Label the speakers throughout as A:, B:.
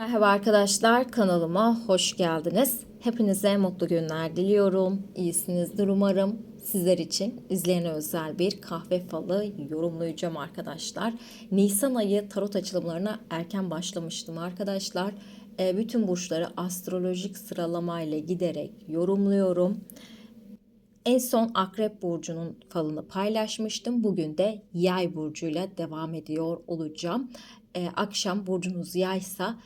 A: Merhaba arkadaşlar kanalıma hoş geldiniz. Hepinize mutlu günler diliyorum. İyisinizdir umarım. Sizler için izleyene özel bir kahve falı yorumlayacağım arkadaşlar. Nisan ayı tarot açılımlarına erken başlamıştım arkadaşlar. E, bütün burçları astrolojik sıralamayla giderek yorumluyorum. En son Akrep Burcu'nun falını paylaşmıştım. Bugün de Yay Burcu'yla devam ediyor olacağım. Ee, akşam burcunuz Yaysa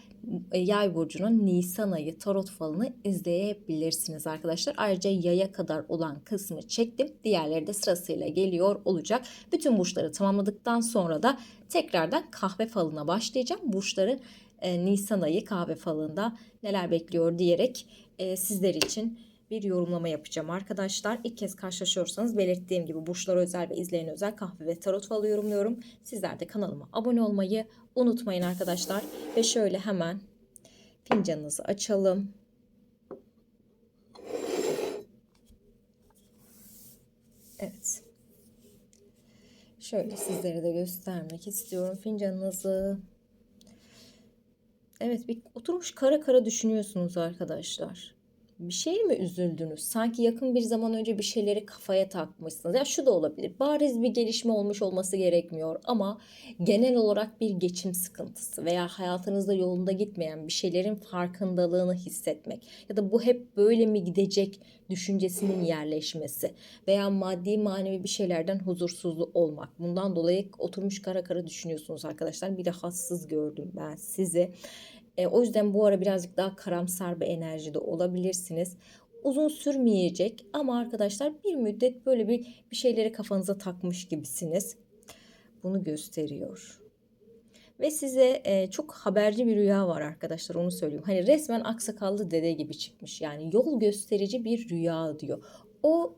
A: e, Yay Burcu'nun Nisan ayı tarot falını izleyebilirsiniz arkadaşlar. Ayrıca Yay'a kadar olan kısmı çektim. Diğerleri de sırasıyla geliyor olacak. Bütün burçları tamamladıktan sonra da tekrardan kahve falına başlayacağım. Burçları e, Nisan ayı kahve falında neler bekliyor diyerek e, sizler için bir yorumlama yapacağım arkadaşlar. İlk kez karşılaşıyorsanız belirttiğim gibi burçlar özel ve izleyen özel kahve ve tarot falı yorumluyorum. Sizler de kanalıma abone olmayı unutmayın arkadaşlar. Ve şöyle hemen fincanınızı açalım. Evet. Şöyle sizlere de göstermek istiyorum fincanınızı. Evet bir oturmuş kara kara düşünüyorsunuz arkadaşlar bir şeye mi üzüldünüz? Sanki yakın bir zaman önce bir şeyleri kafaya takmışsınız. Ya şu da olabilir. Bariz bir gelişme olmuş olması gerekmiyor ama genel olarak bir geçim sıkıntısı veya hayatınızda yolunda gitmeyen bir şeylerin farkındalığını hissetmek ya da bu hep böyle mi gidecek düşüncesinin yerleşmesi veya maddi manevi bir şeylerden huzursuzluk olmak. Bundan dolayı oturmuş kara kara düşünüyorsunuz arkadaşlar. Bir rahatsız gördüm ben sizi. E, o yüzden bu ara birazcık daha karamsar bir enerjide olabilirsiniz. Uzun sürmeyecek ama arkadaşlar bir müddet böyle bir bir şeyleri kafanıza takmış gibisiniz. Bunu gösteriyor. Ve size e, çok haberci bir rüya var arkadaşlar onu söyleyeyim. Hani resmen aksakallı dede gibi çıkmış. Yani yol gösterici bir rüya diyor. O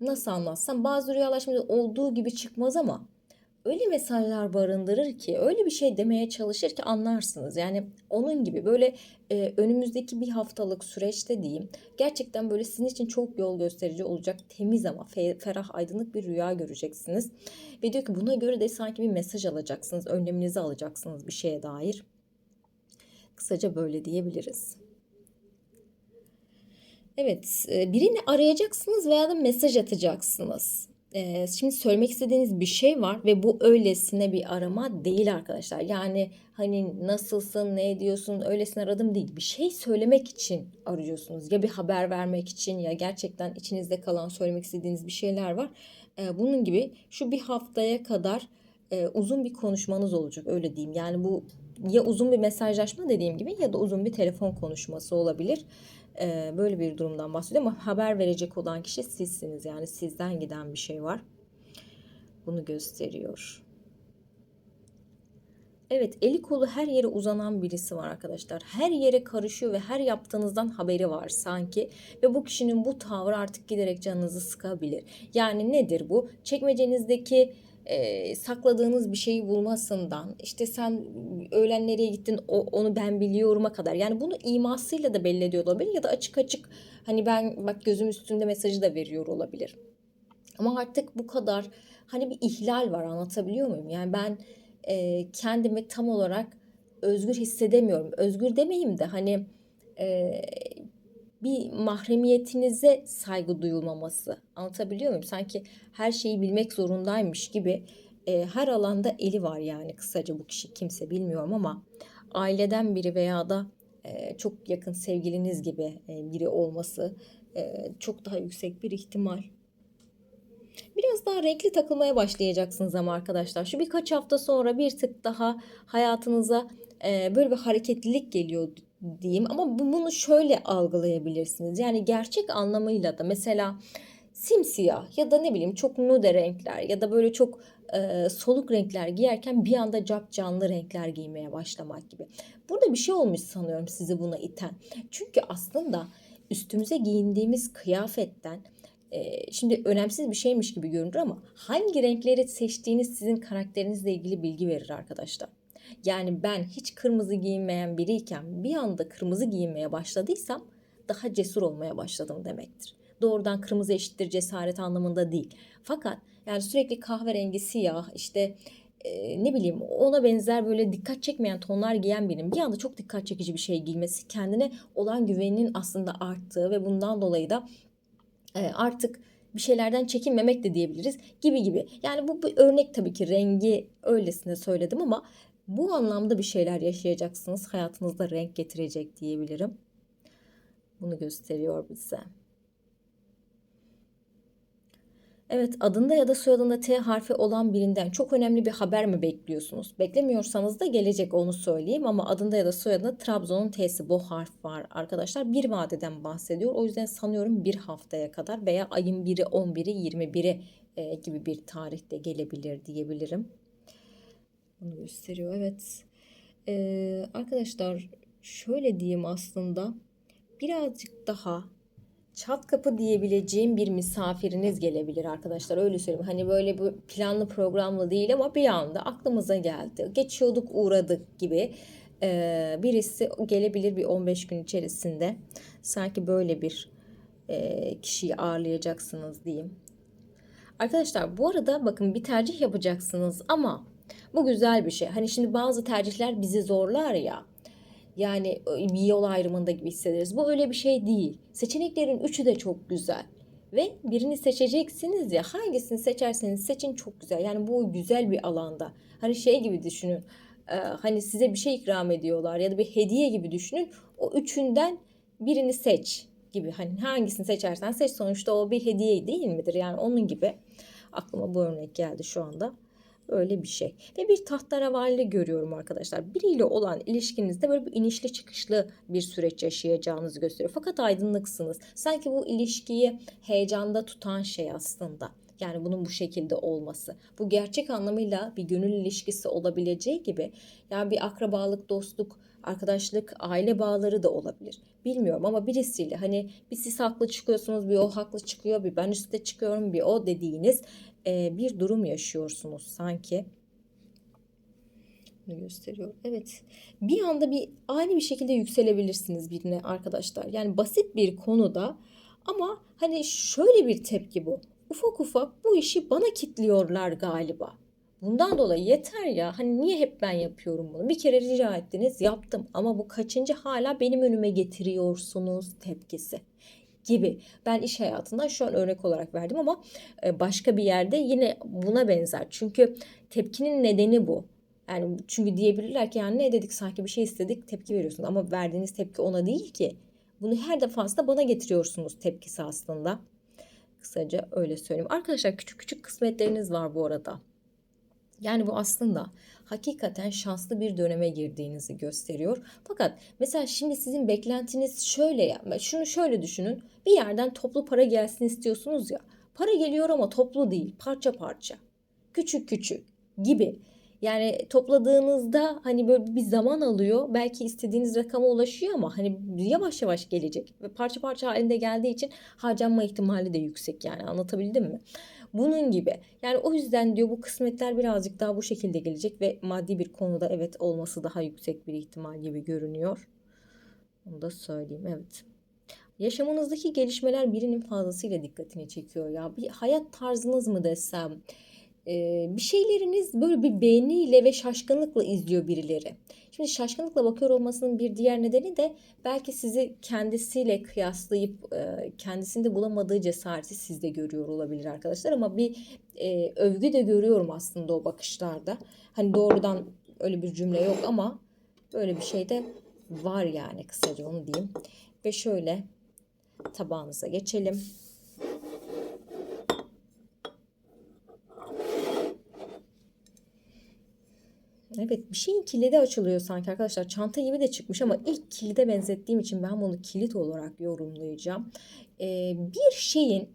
A: nasıl anlatsam bazı rüyalar şimdi olduğu gibi çıkmaz ama öyle mesajlar barındırır ki öyle bir şey demeye çalışır ki anlarsınız. Yani onun gibi böyle e, önümüzdeki bir haftalık süreçte diyeyim gerçekten böyle sizin için çok yol gösterici olacak temiz ama fe, ferah aydınlık bir rüya göreceksiniz. Ve diyor ki buna göre de sanki bir mesaj alacaksınız önleminizi alacaksınız bir şeye dair. Kısaca böyle diyebiliriz. Evet, birini arayacaksınız veya da mesaj atacaksınız e, şimdi söylemek istediğiniz bir şey var ve bu öylesine bir arama değil arkadaşlar. Yani hani nasılsın, ne ediyorsun, öylesine aradım değil. Bir şey söylemek için arıyorsunuz. Ya bir haber vermek için ya gerçekten içinizde kalan söylemek istediğiniz bir şeyler var. E, bunun gibi şu bir haftaya kadar e, uzun bir konuşmanız olacak öyle diyeyim. Yani bu ya uzun bir mesajlaşma dediğim gibi ya da uzun bir telefon konuşması olabilir. Ee, böyle bir durumdan bahsediyor ama haber verecek olan kişi sizsiniz. Yani sizden giden bir şey var. Bunu gösteriyor. Evet eli kolu her yere uzanan birisi var arkadaşlar. Her yere karışıyor ve her yaptığınızdan haberi var sanki. Ve bu kişinin bu tavrı artık giderek canınızı sıkabilir. Yani nedir bu? Çekmecenizdeki e, sakladığınız bir şeyi bulmasından işte sen öğlen nereye gittin o, onu ben biliyorum'a kadar yani bunu imasıyla da belli ediyor olabilir ya da açık açık hani ben bak gözüm üstünde mesajı da veriyor olabilir. Ama artık bu kadar hani bir ihlal var anlatabiliyor muyum? Yani ben e, kendimi tam olarak özgür hissedemiyorum. Özgür demeyeyim de hani e, bir mahremiyetinize saygı duyulmaması. Anlatabiliyor muyum? Sanki her şeyi bilmek zorundaymış gibi e, her alanda eli var yani kısaca bu kişi kimse bilmiyorum ama aileden biri veya da e, çok yakın sevgiliniz gibi e, biri olması e, çok daha yüksek bir ihtimal. Biraz daha renkli takılmaya başlayacaksınız ama arkadaşlar. Şu birkaç hafta sonra bir tık daha hayatınıza e, böyle bir hareketlilik geliyor diyeyim ama bunu şöyle algılayabilirsiniz. Yani gerçek anlamıyla da mesela simsiyah ya da ne bileyim çok nude renkler ya da böyle çok e, soluk renkler giyerken bir anda cap canlı renkler giymeye başlamak gibi. Burada bir şey olmuş sanıyorum sizi buna iten. Çünkü aslında üstümüze giyindiğimiz kıyafetten e, şimdi önemsiz bir şeymiş gibi görünür ama hangi renkleri seçtiğiniz sizin karakterinizle ilgili bilgi verir arkadaşlar. Yani ben hiç kırmızı giyinmeyen biriyken bir anda kırmızı giyinmeye başladıysam daha cesur olmaya başladım demektir. Doğrudan kırmızı eşittir cesaret anlamında değil. Fakat yani sürekli kahverengi, siyah, işte e, ne bileyim ona benzer böyle dikkat çekmeyen tonlar giyen birinin bir anda çok dikkat çekici bir şey giymesi kendine olan güveninin aslında arttığı ve bundan dolayı da e, artık bir şeylerden çekinmemek de diyebiliriz gibi gibi. Yani bu bir örnek tabii ki rengi öylesine söyledim ama bu anlamda bir şeyler yaşayacaksınız. Hayatınızda renk getirecek diyebilirim. Bunu gösteriyor bize. Evet adında ya da soyadında T harfi olan birinden çok önemli bir haber mi bekliyorsunuz? Beklemiyorsanız da gelecek onu söyleyeyim ama adında ya da soyadında Trabzon'un T'si bu harf var arkadaşlar. Bir vadeden bahsediyor. O yüzden sanıyorum bir haftaya kadar veya ayın 1'i 11'i 21'i e, gibi bir tarihte gelebilir diyebilirim. Bunu gösteriyor evet. Ee, arkadaşlar şöyle diyeyim aslında birazcık daha çat kapı diyebileceğim bir misafiriniz gelebilir arkadaşlar öyle söyleyeyim. Hani böyle bir planlı programlı değil ama bir anda aklımıza geldi. Geçiyorduk uğradık gibi ee, birisi gelebilir bir 15 gün içerisinde. Sanki böyle bir e, kişiyi ağırlayacaksınız diyeyim. Arkadaşlar bu arada bakın bir tercih yapacaksınız ama bu güzel bir şey. Hani şimdi bazı tercihler bizi zorlar ya. Yani bir yol ayrımında gibi hissederiz. Bu öyle bir şey değil. Seçeneklerin üçü de çok güzel. Ve birini seçeceksiniz ya hangisini seçerseniz seçin çok güzel. Yani bu güzel bir alanda. Hani şey gibi düşünün. E, hani size bir şey ikram ediyorlar ya da bir hediye gibi düşünün. O üçünden birini seç gibi. Hani hangisini seçersen seç sonuçta o bir hediye değil midir? Yani onun gibi. Aklıma bu örnek geldi şu anda. Öyle bir şey. Ve bir tahterevalli görüyorum arkadaşlar. Biriyle olan ilişkinizde böyle bir inişli çıkışlı bir süreç yaşayacağınızı gösteriyor. Fakat aydınlıksınız. Sanki bu ilişkiyi heyecanda tutan şey aslında. Yani bunun bu şekilde olması. Bu gerçek anlamıyla bir gönül ilişkisi olabileceği gibi yani bir akrabalık, dostluk, arkadaşlık, aile bağları da olabilir. Bilmiyorum ama birisiyle hani bir siz haklı çıkıyorsunuz, bir o haklı çıkıyor, bir ben üstte çıkıyorum, bir o dediğiniz e, bir durum yaşıyorsunuz sanki. Bunu gösteriyor. Evet. Bir anda bir ani bir şekilde yükselebilirsiniz birine arkadaşlar. Yani basit bir konuda ama hani şöyle bir tepki bu. Ufak ufak bu işi bana kitliyorlar galiba. Bundan dolayı yeter ya. Hani niye hep ben yapıyorum bunu? Bir kere rica ettiniz, yaptım ama bu kaçıncı hala benim önüme getiriyorsunuz tepkisi gibi. Ben iş hayatından şu an örnek olarak verdim ama e, başka bir yerde yine buna benzer. Çünkü tepkinin nedeni bu. Yani çünkü diyebilirler ki yani ne dedik sanki bir şey istedik tepki veriyorsunuz ama verdiğiniz tepki ona değil ki. Bunu her defasında bana getiriyorsunuz tepkisi aslında. Kısaca öyle söyleyeyim. Arkadaşlar küçük küçük kısmetleriniz var bu arada. Yani bu aslında hakikaten şanslı bir döneme girdiğinizi gösteriyor. Fakat mesela şimdi sizin beklentiniz şöyle ya. Şunu şöyle düşünün. Bir yerden toplu para gelsin istiyorsunuz ya. Para geliyor ama toplu değil, parça parça. Küçük küçük gibi. Yani topladığınızda hani böyle bir zaman alıyor. Belki istediğiniz rakama ulaşıyor ama hani yavaş yavaş gelecek. Ve parça parça halinde geldiği için harcanma ihtimali de yüksek yani anlatabildim mi? Bunun gibi. Yani o yüzden diyor bu kısmetler birazcık daha bu şekilde gelecek ve maddi bir konuda evet olması daha yüksek bir ihtimal gibi görünüyor. Onu da söyleyeyim evet. Yaşamınızdaki gelişmeler birinin fazlasıyla dikkatini çekiyor ya. Bir hayat tarzınız mı desem, bir şeyleriniz böyle bir beğeniyle ve şaşkınlıkla izliyor birileri. Şimdi şaşkınlıkla bakıyor olmasının bir diğer nedeni de belki sizi kendisiyle kıyaslayıp kendisinde bulamadığı cesareti sizde görüyor olabilir arkadaşlar. Ama bir övgü de görüyorum aslında o bakışlarda. Hani doğrudan öyle bir cümle yok ama böyle bir şey de var yani kısaca onu diyeyim. Ve şöyle tabağınıza geçelim. Evet bir şeyin kilidi açılıyor sanki arkadaşlar. Çanta gibi de çıkmış ama ilk kilide benzettiğim için ben bunu kilit olarak yorumlayacağım. Ee, bir şeyin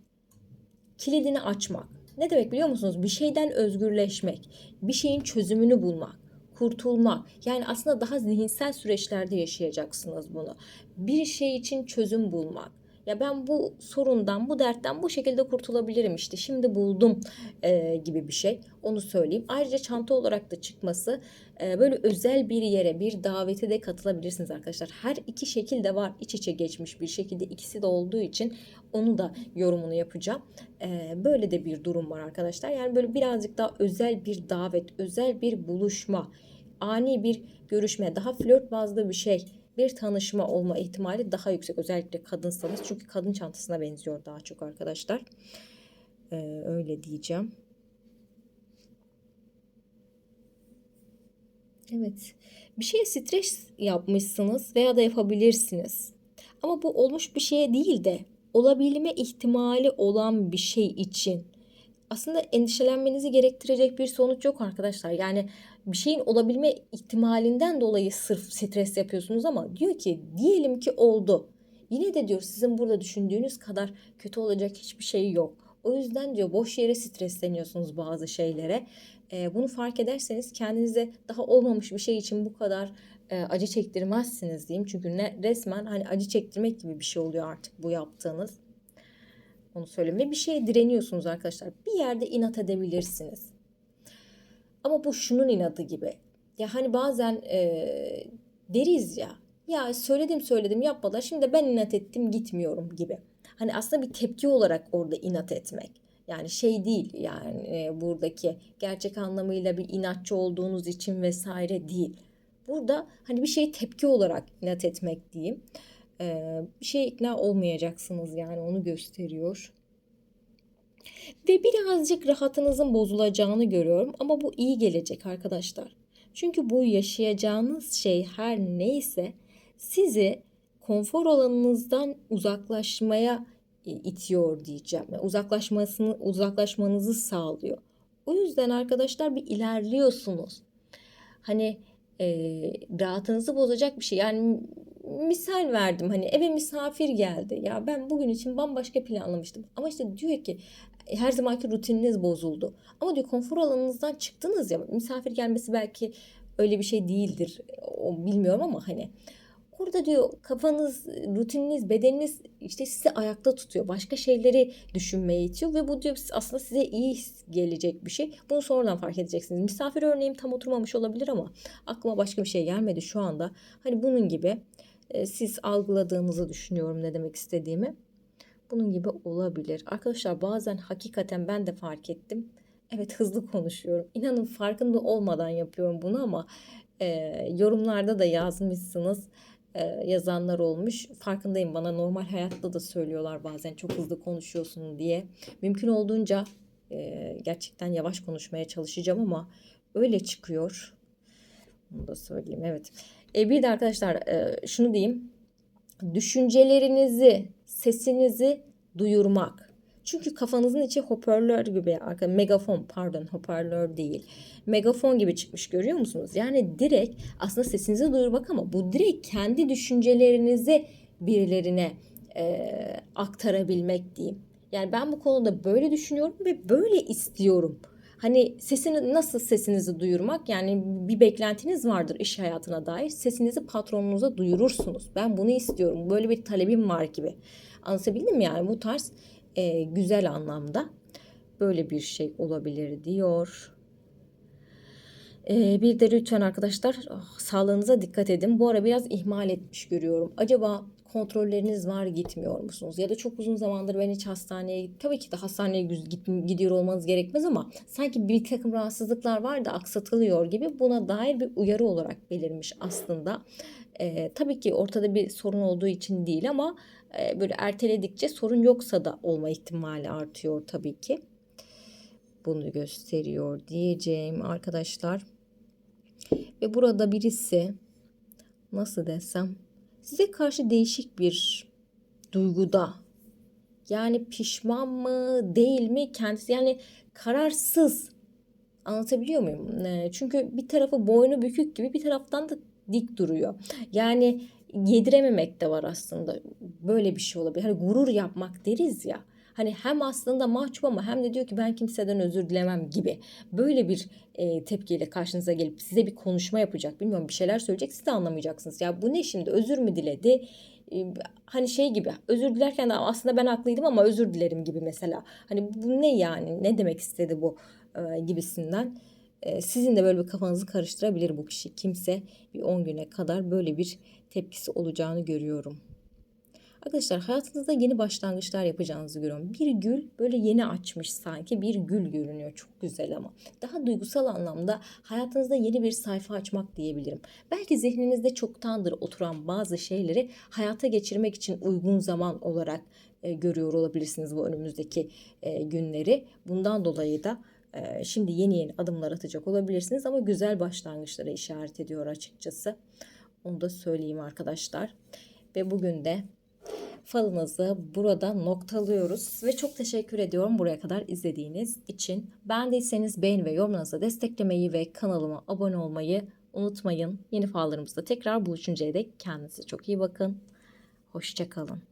A: kilidini açmak. Ne demek biliyor musunuz? Bir şeyden özgürleşmek. Bir şeyin çözümünü bulmak. Kurtulmak. Yani aslında daha zihinsel süreçlerde yaşayacaksınız bunu. Bir şey için çözüm bulmak. Ya ben bu sorundan, bu dertten bu şekilde kurtulabilirim işte. Şimdi buldum e, gibi bir şey. Onu söyleyeyim. Ayrıca çanta olarak da çıkması e, böyle özel bir yere, bir davete de katılabilirsiniz arkadaşlar. Her iki şekil de var. iç içe geçmiş bir şekilde ikisi de olduğu için onu da yorumunu yapacağım. E, böyle de bir durum var arkadaşlar. Yani böyle birazcık daha özel bir davet, özel bir buluşma, ani bir görüşme, daha flört bazlı bir şey bir tanışma olma ihtimali daha yüksek. Özellikle kadınsanız. Çünkü kadın çantasına benziyor daha çok arkadaşlar. Ee, öyle diyeceğim. Evet. Bir şeye stres yapmışsınız veya da yapabilirsiniz. Ama bu olmuş bir şeye değil de olabilme ihtimali olan bir şey için aslında endişelenmenizi gerektirecek bir sonuç yok arkadaşlar. Yani bir şeyin olabilme ihtimalinden dolayı sırf stres yapıyorsunuz ama diyor ki diyelim ki oldu. Yine de diyor sizin burada düşündüğünüz kadar kötü olacak hiçbir şey yok. O yüzden diyor boş yere stresleniyorsunuz bazı şeylere. E, bunu fark ederseniz kendinize daha olmamış bir şey için bu kadar e, acı çektirmezsiniz diyeyim. Çünkü ne, resmen hani acı çektirmek gibi bir şey oluyor artık bu yaptığınız. Onu söyleyeyim. Ve bir şeye direniyorsunuz arkadaşlar. Bir yerde inat edebilirsiniz. Ama bu şunun inadı gibi. Ya hani bazen e, deriz ya. Ya söyledim söyledim yapmadılar. Şimdi ben inat ettim gitmiyorum gibi. Hani aslında bir tepki olarak orada inat etmek. Yani şey değil yani e, buradaki gerçek anlamıyla bir inatçı olduğunuz için vesaire değil. Burada hani bir şey tepki olarak inat etmek diyeyim. Ee, bir şey ikna olmayacaksınız yani onu gösteriyor. Ve birazcık rahatınızın bozulacağını görüyorum ama bu iyi gelecek arkadaşlar. Çünkü bu yaşayacağınız şey her neyse sizi konfor alanınızdan uzaklaşmaya e, itiyor diyeceğim. Yani uzaklaşmasını uzaklaşmanızı sağlıyor. O yüzden arkadaşlar bir ilerliyorsunuz. Hani e, rahatınızı bozacak bir şey. Yani misal verdim hani eve misafir geldi. Ya ben bugün için bambaşka planlamıştım. Ama işte diyor ki her zamanki rutininiz bozuldu. Ama diyor konfor alanınızdan çıktınız ya. Misafir gelmesi belki öyle bir şey değildir. O bilmiyorum ama hani Burada diyor kafanız, rutininiz, bedeniniz işte sizi ayakta tutuyor. Başka şeyleri düşünmeye itiyor ve bu diyor aslında size iyi gelecek bir şey. Bunu sonradan fark edeceksiniz. Misafir örneğim tam oturmamış olabilir ama aklıma başka bir şey gelmedi şu anda. Hani bunun gibi e, siz algıladığınızı düşünüyorum ne demek istediğimi. Bunun gibi olabilir. Arkadaşlar bazen hakikaten ben de fark ettim. Evet hızlı konuşuyorum. İnanın farkında olmadan yapıyorum bunu ama e, yorumlarda da yazmışsınız e, yazanlar olmuş. Farkındayım bana normal hayatta da söylüyorlar bazen çok hızlı konuşuyorsun diye. Mümkün olduğunca e, gerçekten yavaş konuşmaya çalışacağım ama öyle çıkıyor. Bunu da söyleyeyim evet. E, bir de arkadaşlar e, şunu diyeyim. Düşüncelerinizi, sesinizi duyurmak. Çünkü kafanızın içi hoparlör gibi, megafon pardon hoparlör değil. Megafon gibi çıkmış görüyor musunuz? Yani direkt aslında sesinizi duyurmak ama bu direkt kendi düşüncelerinizi birilerine e, aktarabilmek diyeyim. Yani ben bu konuda böyle düşünüyorum ve böyle istiyorum. Hani sesini nasıl sesinizi duyurmak yani bir beklentiniz vardır iş hayatına dair. Sesinizi patronunuza duyurursunuz. Ben bunu istiyorum. Böyle bir talebim var gibi. Anlatabildim mi yani bu tarz e, güzel anlamda böyle bir şey olabilir diyor. E, bir de lütfen arkadaşlar oh, sağlığınıza dikkat edin. Bu ara biraz ihmal etmiş görüyorum. Acaba kontrolleriniz var gitmiyor musunuz? Ya da çok uzun zamandır ben hiç hastaneye tabii ki de hastaneye gidiyor olmanız gerekmez ama sanki bir takım rahatsızlıklar var da aksatılıyor gibi buna dair bir uyarı olarak belirmiş aslında. Ee, tabii ki ortada bir sorun olduğu için değil ama e, böyle erteledikçe sorun yoksa da olma ihtimali artıyor tabii ki. Bunu gösteriyor diyeceğim arkadaşlar. Ve burada birisi nasıl desem size karşı değişik bir duyguda. Yani pişman mı değil mi kendisi yani kararsız. Anlatabiliyor muyum? Ee, çünkü bir tarafı boynu bükük gibi bir taraftan da dik duruyor. Yani yedirememek de var aslında. Böyle bir şey olabilir. Hani gurur yapmak deriz ya. Hani hem aslında mahcup ama hem de diyor ki ben kimseden özür dilemem gibi. Böyle bir e, tepkiyle karşınıza gelip size bir konuşma yapacak. Bilmiyorum bir şeyler söyleyecek siz de anlamayacaksınız. Ya bu ne şimdi özür mü diledi? E, hani şey gibi özür dilerken aslında ben haklıydım ama özür dilerim gibi mesela. Hani bu ne yani ne demek istedi bu e, gibisinden. E, sizin de böyle bir kafanızı karıştırabilir bu kişi. Kimse bir 10 güne kadar böyle bir tepkisi olacağını görüyorum. Arkadaşlar hayatınızda yeni başlangıçlar yapacağınızı görüyorum. Bir gül böyle yeni açmış sanki bir gül görünüyor. Çok güzel ama. Daha duygusal anlamda hayatınızda yeni bir sayfa açmak diyebilirim. Belki zihninizde çoktandır oturan bazı şeyleri hayata geçirmek için uygun zaman olarak e, görüyor olabilirsiniz bu önümüzdeki e, günleri. Bundan dolayı da e, şimdi yeni yeni adımlar atacak olabilirsiniz ama güzel başlangıçlara işaret ediyor açıkçası. Onu da söyleyeyim arkadaşlar. Ve bugün de falınızı burada noktalıyoruz ve çok teşekkür ediyorum buraya kadar izlediğiniz için. Beğendiyseniz beğeni ve yorumlarınızla desteklemeyi ve kanalıma abone olmayı unutmayın. Yeni fallarımızda tekrar buluşuncaya dek kendinize çok iyi bakın. Hoşçakalın.